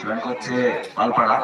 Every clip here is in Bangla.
জয়েন করছে পালপাড়া।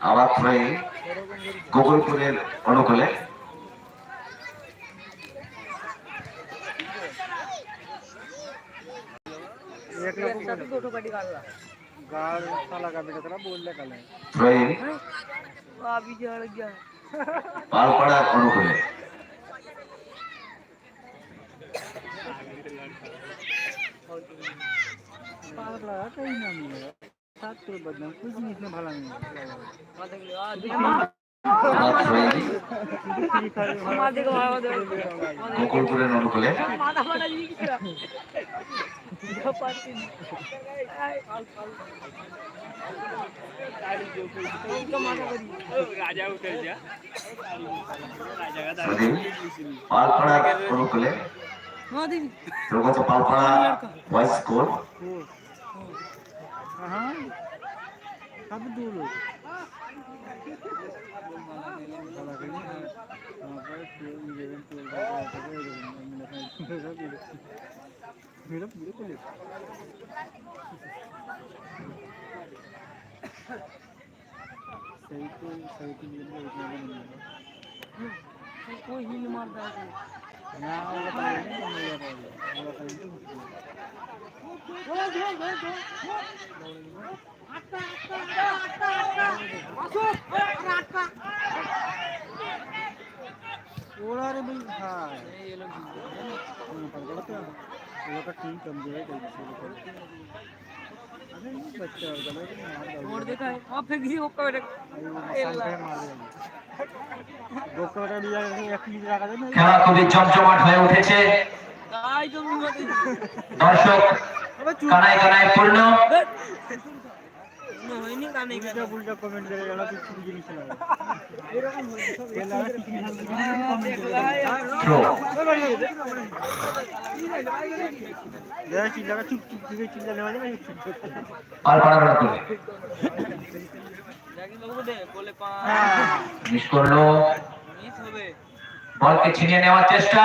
আবার থ্রোয়িং গোকুলপুরের অনুকূলে। गाड़ साला का बेटा तेरा बोल ले कल থ্রোয়িং পালপাড়ার অনুকূলে पागल लगा कहीं ना मिलेगा सात तो बदनाम कुछ नहीं इसमें भला नहीं है আবার থ্রোয়িং फ्री फायर গোকুলপুরের অনুকূলে সুধীর পালপাড়ার অনুকূলে প্রগত Palpara boys Mira, mira con él. सही तो सही तो मिलने उतना भी नहीं है कोई हिल मारता है ना वो बता रहे हैं नहीं बता रहे हैं वो बता रहे हैं वो जो जो जो आता आता आता आता मासूम आता ओला रे भाई हाँ ये लोग पकड़ते हैं मार डाल मोड़ देखा है आप फेंक दी होका बेटा ডক্টরটা দিয়ে এক মিনিট রাখা যায় না খেলা খুবই জমজমাট হয়ে উঠেছে গাই তো মিমাতে দর্শক কানায় কানায় পূর্ণ হয়নি কানে উল্টা উল্টা কমেন্ট করে গেল কিছু জিনিস না। এরকম যারা চিল্লাকা চুপ চুপ থেকে চিল্লা নেওয়া যায় চুপ চুপ পালপাড়ার অনুকূলে জাকির বাবু দে বলে পা মিস করল। মিস হবে বলকে ছিনিয়ে নেওয়ার চেষ্টা।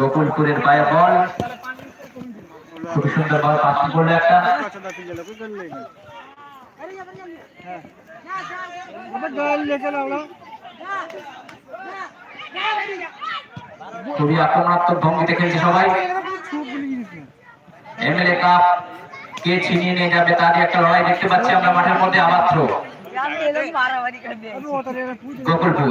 গোকুলপুরের পায়ে বল। খুব সুন্দর বল পাশে পড়ল একটা। খুবই আক্রমণাত্মক ভঙ্গিতে খেলছে সবাই। এমএলএ কাপ কে ছিনিয়ে নিয়ে যাবে তারই একটা লড়াই দেখতে পাচ্ছি আমরা মাঠের মধ্যে আমাত্র থ্রো গোকুলপুর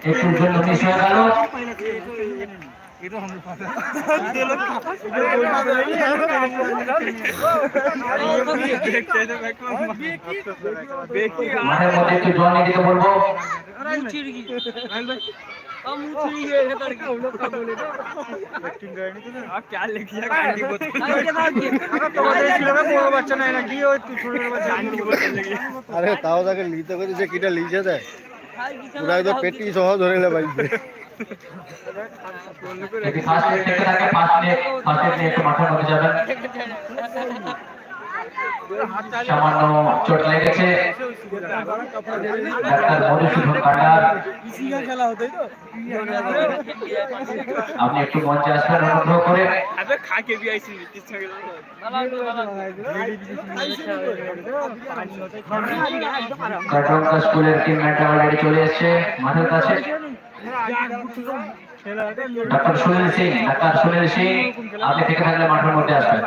একটু ধরে মিশে গেল মাঠের মধ্যে একটু জল নিয়ে আরে তাও তাকে লিখতে করেছে কিটা লিখে দেয়। পুরাই তো পেটি সহ ধরে লে ভাই। ফার্স্ট ফার্স্ট একটু মাথা যাবেন। সামান্য চোট লেগেছে। ডাক্তার মধুসূদন আপনি একটু মঞ্চে আসবেন, অনুগ্রহ করে। স্কুলের টিম ম্যাটার অলরেডি চলে এসছে, মাঠের কাছে। ডাক্তার সুনীল সিং, ডাক্তার সুনীল সিং, আপনি থেকে থাকলে মাঠের মধ্যে আসবেন।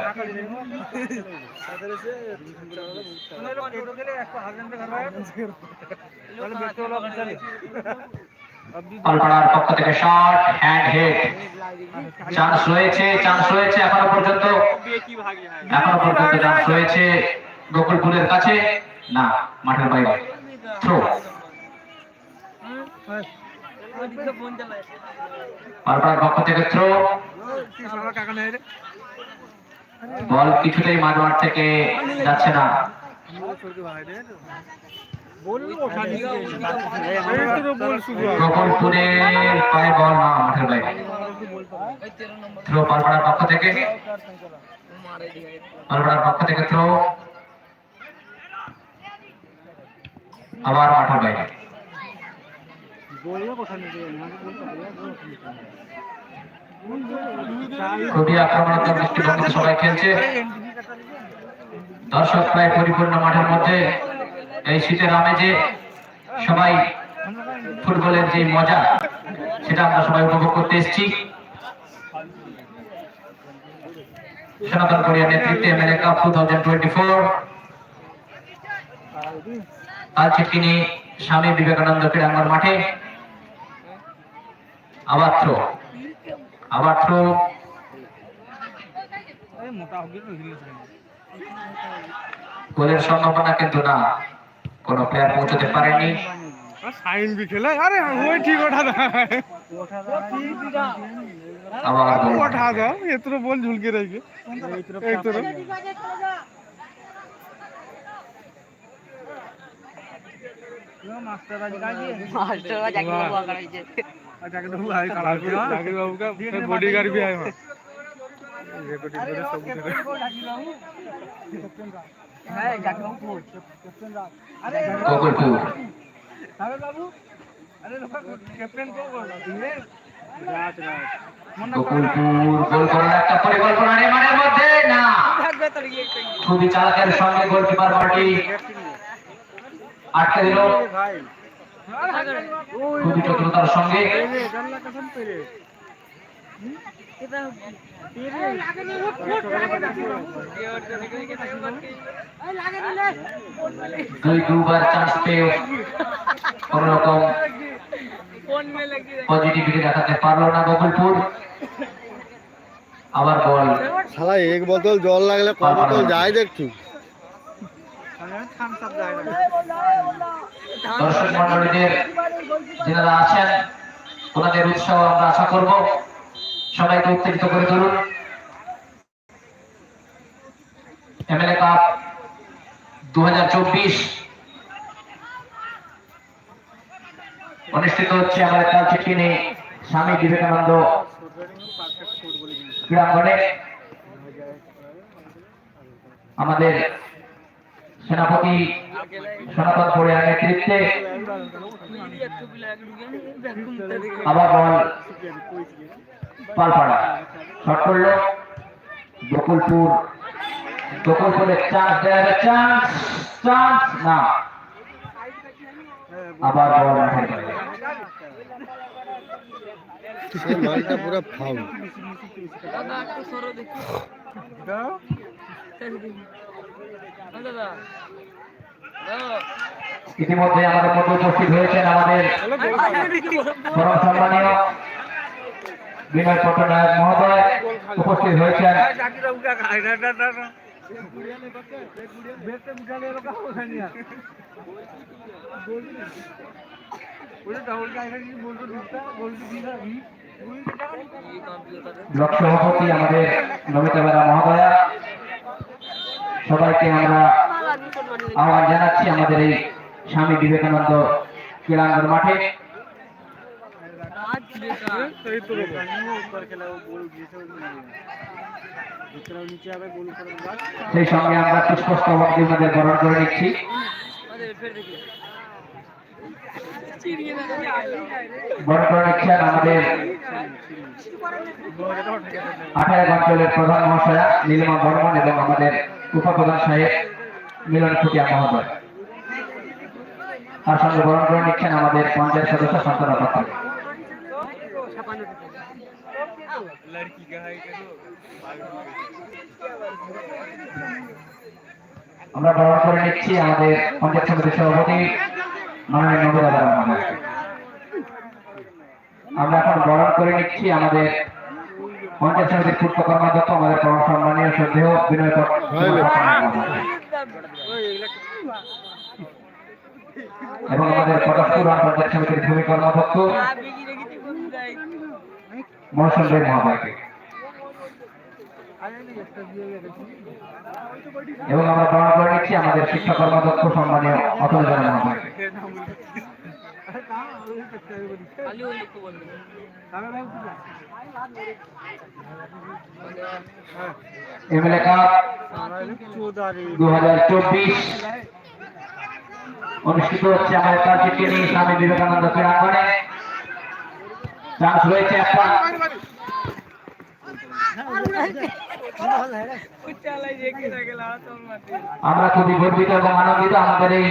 কলপাড়ার পক্ষ থেকে শট হ্যান্ড হেড চান্স রয়েছে চান্স রয়েছে এখনও পর্যন্ত। এখনও পর্যন্ত চান্স রয়েছে। গোকুলপুরের কাছে। না, মাঠের বাইরে। থ্রো বারবার পক্ষ থেকে থ্রো বল কিছুতেই মারোয়ার থেকে যাচ্ছে না। গোকুলপুরের পায়ে বল না, মাঠের বাইরে। থ্রো পক্ষ থেকে। পালপাড়ার পক্ষ থেকে থ্রো আবার মাঠের বাইরে। খুবই আক্রমণাত্মক দৃষ্টিভঙ্গিতে সবাই খেলছে। দর্শক প্রায় পরিপূর্ণ মাঠের মধ্যে এই শীতের আমেজে সবাই ফুটবলের যে মজা, সেটা আমরা সবাই উপভোগ করতে এসেছি। সনাতন কোরিয়ার নেতৃত্বে MLA cup two thousand twenty four আজকে তিনি স্বামী বিবেকানন্দ ক্রীড়াঙ্গন মাঠে আবার ছো আবার ছো গোলের সম্ভাবনা কিন্তু না কোন প্লেয়ার পৌঁছতে পারেনি। সাইন বি আরে ওই ঠিক ওঠা ওঠা দাও বল ঝুলকে মাস্টার মাস্টার বকা রইছে कराइए जाके तो भाई खड़ा किया जाके बाबू का फिर बॉडीगार्ड भी आए वहाँ ये को टीम में सब है जाके हुआ গোকুলপুর अरे बाबू अरे कैप्टन को रात रात গোকুলপুর গোল করার একটা পরিকল্পনা নেমানের মধ্যে না भाग बेहतर ये कहीं খুবই চালাকের সঙ্গে গোলকিপার মার্টি আটকে দিল भाई খুবই সঙ্গে দুই দুবার রকম দেখাতে না আবার বল শালা এক বোতল জল লাগলে কত যায় দেখছি দর্শক মন্ডলীদের যারা আছেন, ওনাদের উৎসাহ আমরা আশা করব। সবাইকে উত্তেজিত করে তুলুন। এমএলএ কাপ দু অনুষ্ঠিত হচ্ছে আমাদের কালচিকিনে স্বামী বিবেকানন্দ ক্রীড়াঙ্গনে। আমাদের সেনাপতি সনাতন আগে নেতৃত্বে আবার বল। পালপাড়া। শট করল। গোকুলপুর। গোকুলপুরে চান্স দেওয়া চান্স চান্স না। আবার বল মাঠে মালটা পুরো ইতিমধ্যে আমাদের মধ্যে উপস্থিত হয়েছেন আমাদের পরম সম্মানীয় বিনয় পট্টনায়ক মহোদয় উপস্থিত হয়েছেন। লক্ষ্য সভাপতি আমাদের নমিতা বেলা মহোদয়া সবাইকে আমরা আহ্বান জানাচ্ছি আমাদের এই স্বামী বিবেকানন্দ ক্রীড়াঙ্গন মাঠে। সেই সঙ্গে আমরা পুষ্পস্তবক দিয়ে গ্রহণ করে নিচ্ছি। আমাদের আঠারো অঞ্চলের প্রধান মহাশয়া নীলমা বর্মন এবং আমাদের উপপ্রধান সাহেব, মিলন খুটিয়া মহোদয়। আর সঙ্গে বরণ করে নিচ্ছেন আমাদের পঞ্চায়েত সদস্য সন্তানা পাত্র। আমরা বরণ করে নিচ্ছি আমাদের পঞ্চায়েত সদস্য সভাপতি মাননীয় নবুল আমরা এখন বরণ করে নিচ্ছি আমাদের পঞ্চাশ সমিতির পূর্ত কর্মাধ্যক্ষ আমাদের পরম সম্মানীয় সন্দেহ বিনয় এবং আমাদের পটাশপুর আন্তর্জাতিক সমিতির ভূমি কর্মাধ্যক্ষ মহসন ভাই মহাবাইকে এবং আমরা বরাবর নিচ্ছি আমাদের শিক্ষা কর্মাধ্যক্ষ সম্মানীয় অতল জানা মহাবাইকে আমরা খুবই গর্বিত এবং আনন্দিত আমাদের এই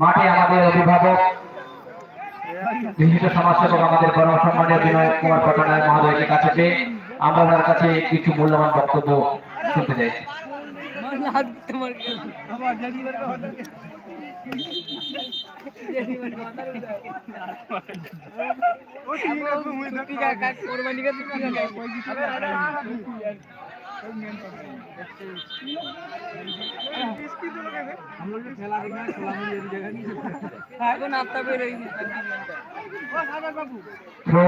মাঠে আমাদের অভিভাবক বিশিষ্ট সমাজসেবক আমাদের গণ সম্মানীয় বিনয় কুমার পটনায় মহোদয়কে কাছে আমরা ওনার কাছে কিছু মূল্যবান বক্তব্য শুনতে চাইছি मन हम लोग जो खेला देखना खेला में ये जगह नहीं हां को नाश्ता पे रही ओ सागर बाबू তো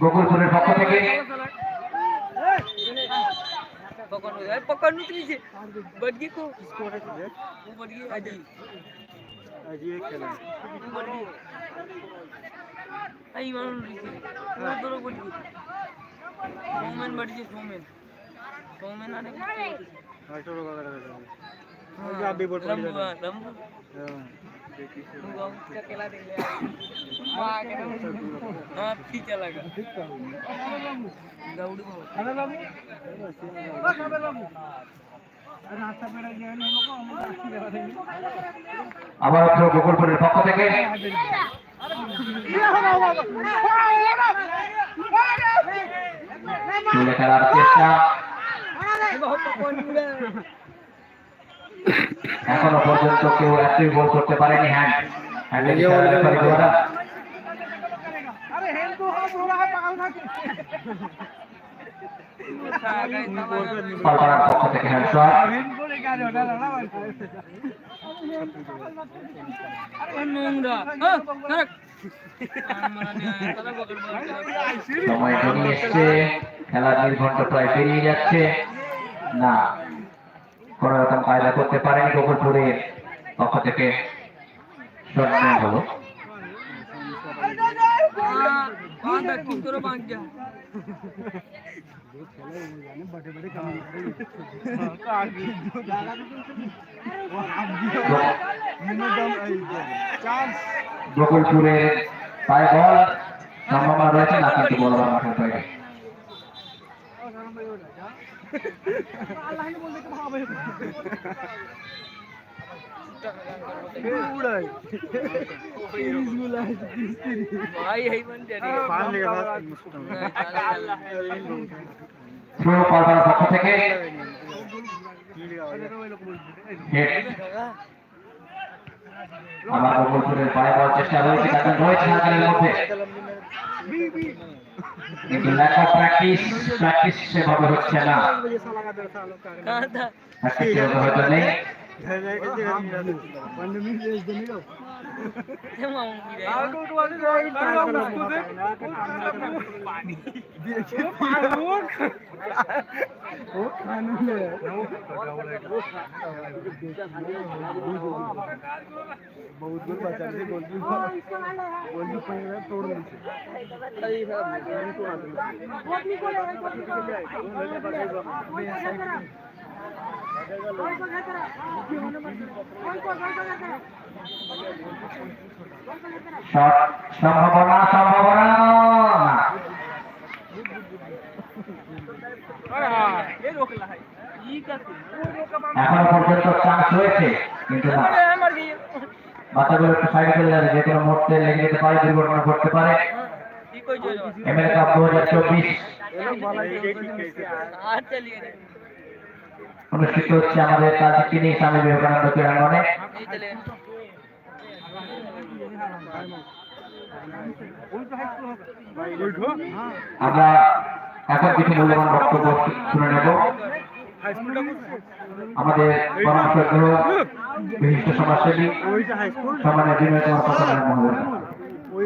গোকুলপুরের পক্ষ থেকে पकड़ लो पकड़ लो नीचे बढ़ गई को इसको रख दे वो बढ़ गई अजी आज ये खेला वो बढ़ गई आई मान लीजिए वो दोनों बढ़ गई मोमेंट बढ़ गई मोमेंट मोमेंट आने आज तो लोग अगर मुझे आप भी बोल पड़ी लंबू हाँ, लंबू हां देखिए तू गाँव का केला देख ले माँ के हाँ ठीक चला गया दौड़ी को अरे बाबू ओ सागर बाबू अरे नाश्ता पे रह गया हम लोग को हम नाश्ता करा देंगे আবার হচ্ছে গোকুলপুরের পক্ষ থেকে তুলে খেলার চেষ্টা बहुत पकड़ लिया এখনও পর্যন্ত কেউ একটি গোল করতে পারেনি হ্যাঁ।, হ্যাঁ, হ্যাঁ, হ্যাঁ পাল্টার পক্ষ থেকে হ্যান্ড সময় এসছে খেলার নির্ঘণ্ট প্রায় পেরিয়ে যাচ্ছে। না। কোন রকম কায়দা করতে পারেনি গোকুলপুরের পক্ষ থেকে। সরকার হলো। গোকুলপুরে পায়ে বল সম্ভাবনা রয়েছে না কিন্তু বলবার মাঠের বাইরে পক্ষ থেকে বল চেষ্টা রয়েছে তাদের রয়েছে মধ্যে। কিন্তু লেখা প্র্যাকটিস প্র্যাকটিস সেভাবে হচ্ছে না। হয়তো নেই বহুত দূর বাচ্চা গোলকি গোলকি পয়েন্ট সম্ভাবনা সম্ভাবনা এখনও পর্যন্ত চান্স রয়েছে কিন্তু না। বাচ্চাগুলো একটু সাইডে চলে যাবে যে কোনো মুহূর্তে লেগে যেতে পারে দুর্ঘটনা ঘটতে পারে। এমএলএ কাপ দু হাজার চব্বিশ। অনুষ্ঠিত হচ্ছে আমাদের তিনি স্বামী বিবেকানন্দ ক্রীড়াঙ্গনে। আমরা এখন কিছু মূল্যবান বক্তব্য শুনে নেব। আমাদের পরামর্শ বিশিষ্ট সমাজসেবী সম্মানের বিনয় কুমার প্রসাদ মহোদয়। ওই